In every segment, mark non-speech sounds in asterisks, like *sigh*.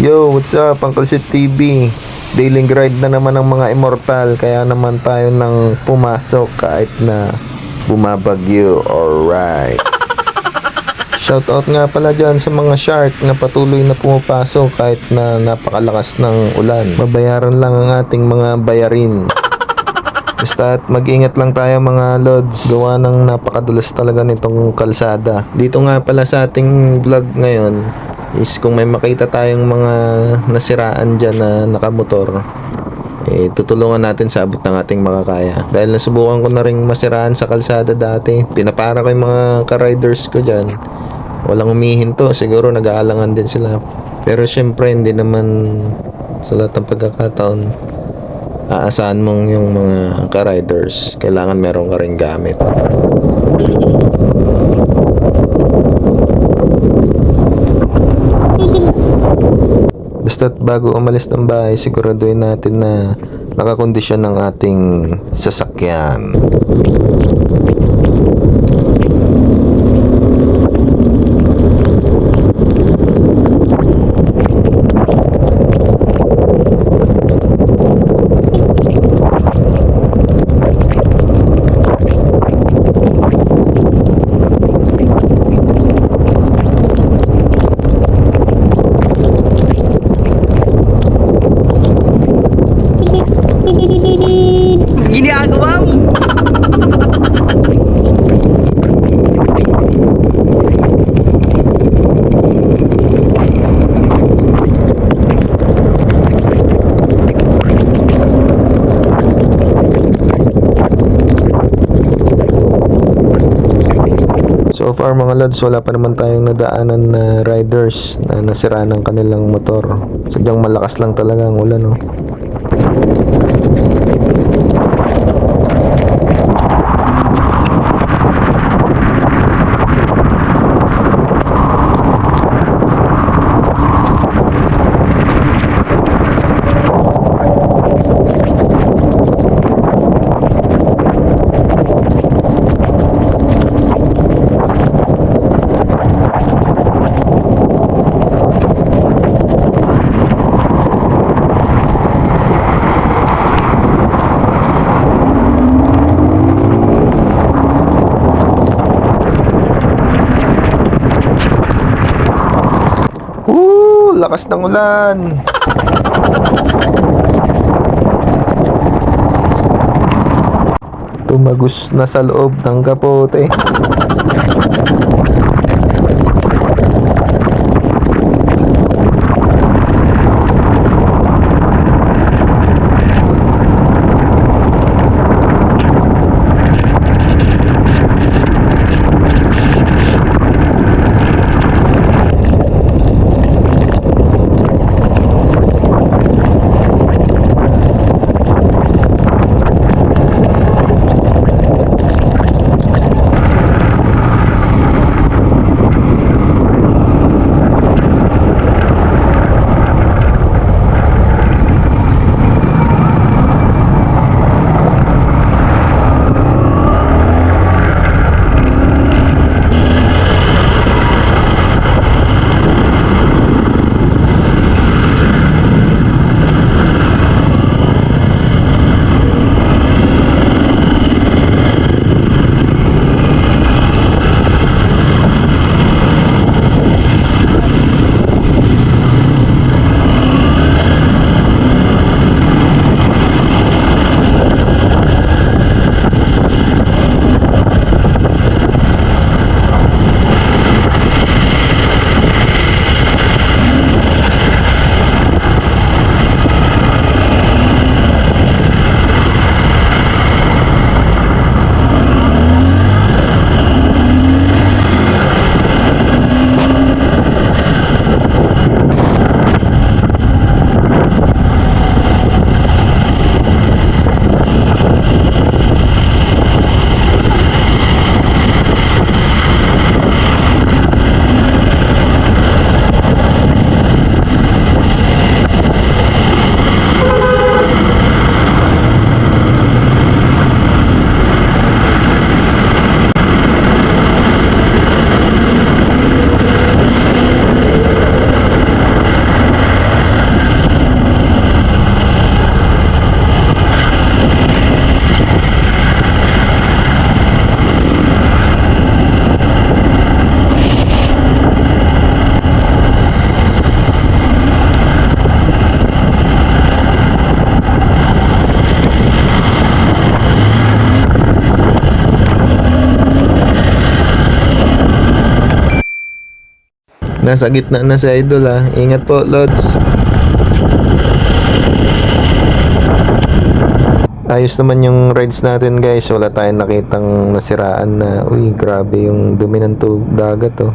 Yo, what's up? Sid TV. Daily grind na naman ng mga immortal kaya naman tayo nang pumasok kahit na bumabagyo. Alright. *laughs* Shoutout nga pala dyan sa mga shark na patuloy na pumapasok kahit na napakalakas ng ulan. Mabayaran lang ang ating mga bayarin. Basta at mag-ingat lang tayo mga lods. Gawa ng napakadulas talaga nitong kalsada. Dito nga pala sa ating vlog ngayon is kung may makita tayong mga nasiraan dyan na nakamotor eh, tutulungan natin sa abot ng ating makakaya. Dahil nasubukan ko na rin masiraan sa kalsada dati. Pinapara ko yung mga ka-riders ko dyan. Walang umihinto. Siguro nag-aalangan din sila. Pero syempre, hindi naman sa lahat ng pagkakataon aasahan mong yung mga ka-riders. Kailangan meron ka rin gamit. Basta't bago umalis ng bahay, siguraduhin natin na nakakondisyon ng ating sasakyan. So far mga lods, wala pa naman tayong nadaanan na riders na nasira ng kanilang motor. Sadyang malakas lang talaga ang ulan, no? Woo! Lakas ng ulan! Tumagos na sa loob ng kapote. Nasa gitna na si Idol ah. Ingat po, Lods. Ayos naman yung rides natin guys. Wala tayong nakitang nasiraan na, uy, grabe yung dumi ng tug dagat oh.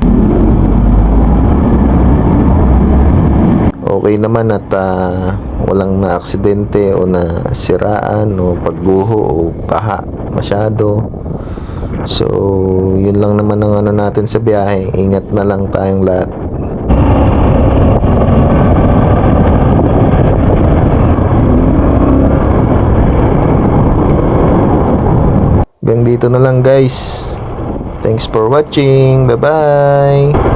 Okay naman at ah, walang na aksidente o na siraan o pagguho o paha masyado. So, yun lang naman ang ano natin sa biyahe. Ingat na lang tayong lahat. Hanggang dito na lang guys. Thanks for watching. Bye-bye.